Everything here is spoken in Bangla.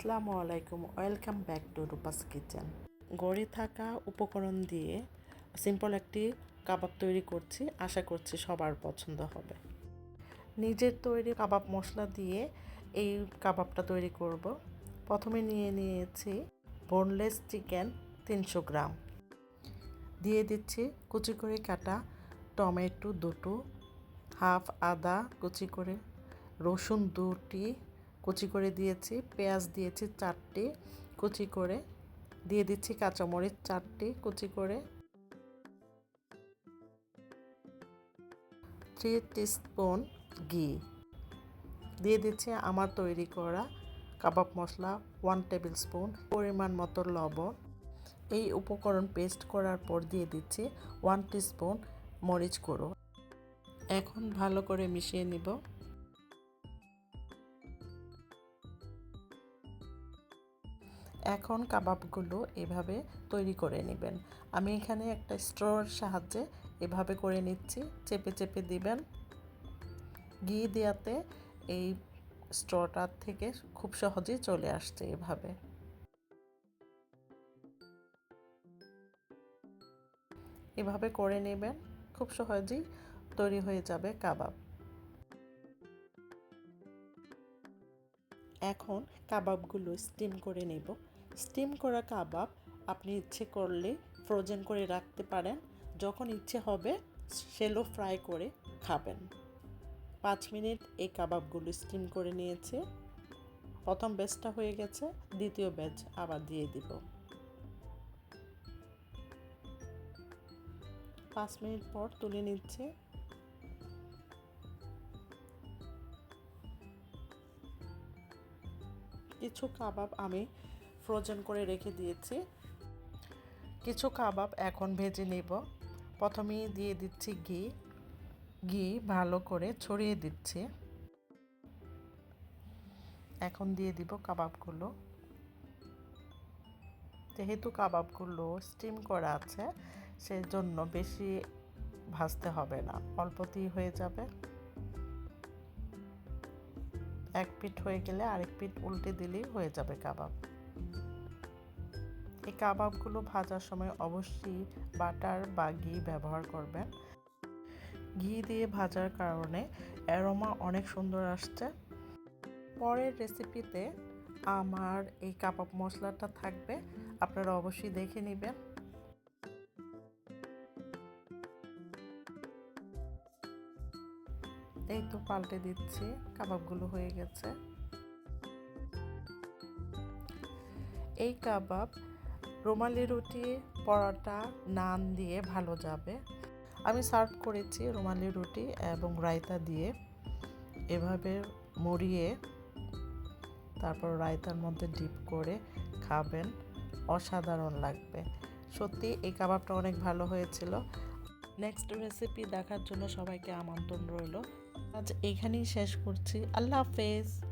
আসসালামু আলাইকুম, welcome back to Rupa's kitchen. গড়ে থাকা উপকরণ দিয়ে সিম্পল একটি কাবাব তৈরি করছি, আশা করছি সবার পছন্দ হবে। নিজের তৈরি কাবাব মশলা দিয়ে এই কাবাবটা তৈরি করব। প্রথমে নিয়ে নিয়েছি বোনলেস চিকেন তিনশো গ্রাম। দিয়ে দিচ্ছি কুচি করে কাটা টমেটো দুটো, হাফ আদা কুচি করে, রসুন দুটি কুচি করে দিয়েছি, পেঁয়াজ দিয়েছি চারটি, কুচি করে, দিয়ে দিচ্ছি কাঁচামরিচ চারটি, কুচি করে থ্রি টিস্পুন ঘি। দিয়ে দিচ্ছি আমার তৈরি করা কাবাব মশলা ওয়ান টেবিল স্পুন পরিমাণ মতো লবণ। এই উপকরণ পেস্ট করার পর দিয়ে দিচ্ছি ওয়ান টিস্পুন মরিচ গুঁড়ো। এখন ভালো করে মিশিয়ে নিব। এখন কাবাবগুলো এভাবে তৈরি করে নেবেন। আমি এখানে একটা স্ট্রোর সাহায্যে এভাবে করে নিচ্ছি। চেপে চেপে দিবেন। ঘি দেওয়াতে এই স্ট্রটার থেকে খুব সহজেই চলে আসছে এভাবে। এভাবে করে নেবেন। খুব সহজেই তৈরি হয়ে যাবে কাবাব। এখন কাবাবগুলো স্টিম করে নেব। স্টিম করা কাবাব আপনি ইচ্ছে করলে ফ্রোজেন করে রাখতে পারেন। যখন ইচ্ছে হবে, সেলো ফ্রাই করে খাবেন। পাঁচ মিনিট এই কাবাবগুলো স্টিম করে নিয়েছে। প্রথম ব্যাচটা হয়ে গেছে, দ্বিতীয় ব্যাচ আবার দিয়ে দিব। পাঁচ মিনিট পর তুলে নিচ্ছে। কিছু কাবাব আমি ফ্রোজেন করে রেখে দিয়েছি। কিছু কাবাব এখন ভেজে নেব। প্রথমেই দিয়ে দিচ্ছি ঘি। ঘি ভালো করে ছড়িয়ে দিচ্ছি। এখন দিয়ে দিব কাবাবগুলো। যেহেতু কাবাবগুলো স্টিম করা আছে, সেজন্য বেশি ভাজতে হবে না। অল্পতেই হয়ে যাবে। এক পিঠ হয়ে গেলে আরেক পিঠ উল্টে দিলেই হয়ে যাবে কাবাব। এই কাবাবগুলো ভাজার সময় অবশ্যই বাটার বা ঘি ব্যবহার করবেন। ঘি দিয়ে ভাজার কারণে অ্যারোমা অনেক সুন্দর আসছে। পরের রেসিপিতে আমার এই কাবাব মশলাটা থাকবে, আপনারা অবশ্যই দেখে নেবেন। এই তো পাল্টে দিচ্ছি, কাবাবগুলো হয়ে গেছে। এই কাবাব রুমালি রুটি, পরোটা, নান দিয়ে ভালো যাবে। আমি সার্ভ করেছি রুমালি রুটি এবং রায়তা দিয়ে। এভাবে মরিয়ে তারপর রায়তার মধ্যে ডিপ করে খাবেন। অসাধারণ লাগবে। সত্যি এই কাবাবটা অনেক ভালো হয়েছিল। নেক্সট রেসিপি দেখার জন্য সবাইকে আমন্ত্রণ রইল। আজ এখানেই শেষ করছি। আল্লাহ হাফেজ।